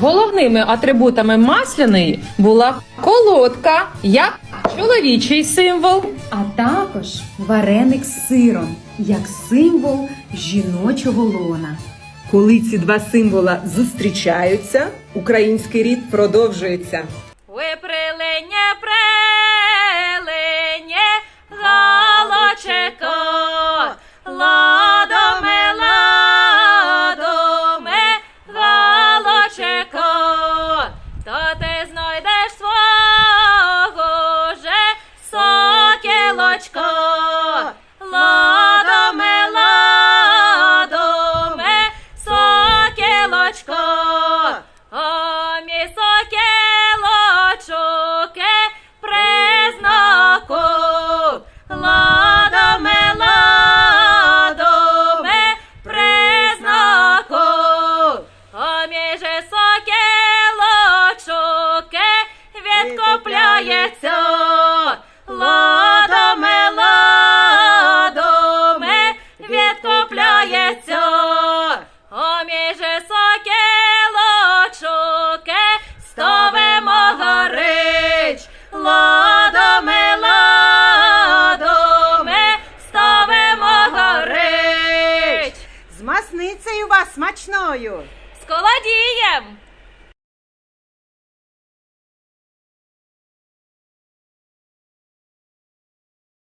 Головними атрибутами масляної була колодка як чоловічий символ. А також вареник з сиром, як символ жіночого лона. Коли ці два символа зустрічаються, український рід продовжується. no that's why. Вас смачною! З колодієм!